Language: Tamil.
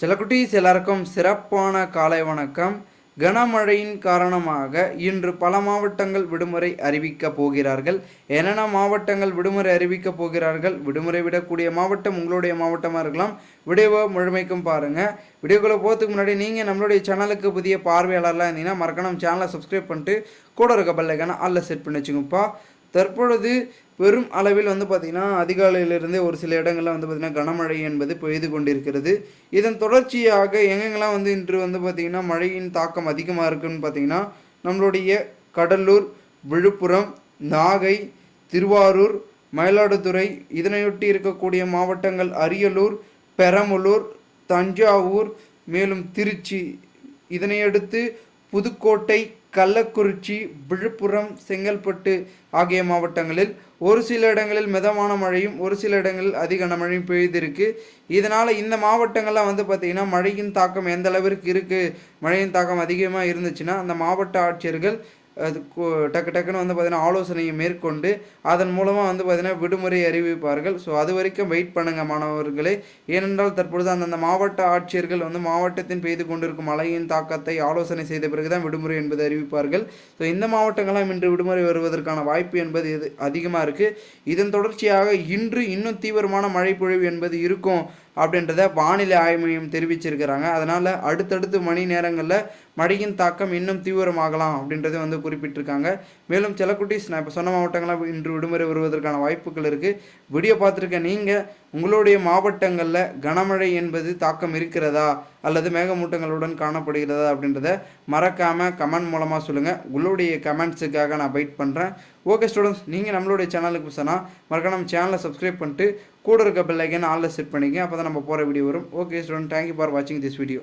செல்லக்குட்டீஸ் எல்லாருக்கும் சிறப்பான காலை வணக்கம். கனமழையின் காரணமாக இன்று பல மாவட்டங்கள் விடுமுறை அறிவிக்கப் போகிறார்கள். என்னென்ன மாவட்டங்கள் விடுமுறை அறிவிக்கப் போகிறார்கள்? விடுமுறை விடக்கூடிய மாவட்டம் உங்களுடைய மாவட்டமாக இருக்கலாம். வீடியோவை முழுமைக்கும் பாருங்கள் வீடியோக்குள்ளே போகிறதுக்கு முன்னாடி நீங்கள் நம்மளுடைய சேனலுக்கு புதிய பார்வையாளர்லாம் இருந்தீங்கன்னா மறக்கணும் சேனலை சப்ஸ்கிரைப் பண்ணிட்டு கூட இருக்க பெல்லைக்கான அல்ல செட் பண்ணி வச்சுங்கப்பா தற்பொழுது பெரும் அளவில் வந்து பார்த்திங்கன்னா அதிகாலையிலிருந்தே ஒரு சில இடங்களில் வந்து பார்த்திங்கன்னா கனமழை என்பது பெய்து கொண்டிருக்கிறது. இதன் தொடர்ச்சியாக எங்கெங்கெல்லாம் வந்து இன்று வந்து பார்த்திங்கன்னா மழையின் தாக்கம் அதிகமாக இருக்குன்னு பார்த்திங்கன்னா நம்மளுடைய கடலூர் விழுப்புரம் நாகை திருவாரூர் மயிலாடுதுறை இதனையொட்டி இருக்கக்கூடிய மாவட்டங்கள் அரியலூர் பெரம்பலூர் தஞ்சாவூர் மேலும் திருச்சி. இதனையடுத்து புதுக்கோட்டை கள்ளக்குறிச்சி விழுப்புரம் செங்கல்பட்டு ஆகிய மாவட்டங்களில் ஒரு சில இடங்களில் மிதமான மழையும் ஒரு சில இடங்களில் அதிக கனமழையும் பெய்திருக்கு. இதனால் இந்த மாவட்டங்கள்லாம் வந்து பார்த்திங்கன்னா மழையின் தாக்கம் எந்த அளவிற்கு இருக்குது மழையின் தாக்கம் அதிகமாக இருந்துச்சுன்னா அந்த மாவட்ட ஆட்சியர்கள் அது டக்கு டக்குன்னு வந்து பார்த்தீங்கன்னா ஆலோசனையை மேற்கொண்டு அதன் மூலமாக வந்து பார்த்தீங்கன்னா விடுமுறை அறிவிப்பார்கள். ஸோ அது வரைக்கும் வெயிட் பண்ணுங்கள் மாணவர்களே. ஏனென்றால் தற்பொழுது அந்தந்த மாவட்ட ஆட்சியர்கள் வந்து மாவட்டத்தின் பெய்து கொண்டிருக்கும் மழையின் தாக்கத்தை ஆலோசனை செய்த பிறகு தான் விடுமுறை என்பது அறிவிப்பார்கள். ஸோ இந்த மாவட்டங்களாம் இன்று விடுமுறை வருவதற்கான வாய்ப்பு என்பது இது அதிகமாக இருக்குது இதன் தொடர்ச்சியாக இன்று இன்னும் தீவிரமான மழை பொழிவு என்பது இருக்கும். அப்படின்றத வானிலை ஆய்வு மையம் தெரிவிச்சிருக்கிறாங்க. அதனால் அடுத்தடுத்து மணி நேரங்களில் மழையின் தாக்கம் இன்னும் தீவிரமாகலாம் அப்படின்றத வந்து குறிப்பிட்டிருக்காங்க. மேலும் சில குட்டீஸ் நான் இப்போ சொன்ன மாவட்டங்களாக இன்று விடுமுறை வருவதற்கான வாய்ப்புகள் இருக்குது வீடியோ பார்த்துருக்க நீங்கள் உங்களுடைய மாவட்டங்களில் கனமழை என்பது தாக்கம் இருக்கிறதா? அல்லது மேகமூட்டங்களுடன் காணப்படுகிறதா அப்படின்றத மறக்காமல் கமெண்ட் மூலமாக சொல்லுங்கள் உங்களுடைய கமெண்ட்ஸுக்காக நான் வெயிட் பண்ணுறேன் ஓகே ஸ்டூடெண்ட்ஸ் நீங்கள் நம்மளுடைய சேனலுக்கு புதுசானா மறக்காம நம்ம சேனலை சப்ஸ்கிரைப் பண்ணிட்டு கூட இருக்க பெல் ஐக்கன் ஆலில் செட் பண்ணிக்கங்க அப்போ தான் நம்ம போகிற வீடியோ வரும். Okay student thank you for வாட்சிங் திஸ் வீடியோ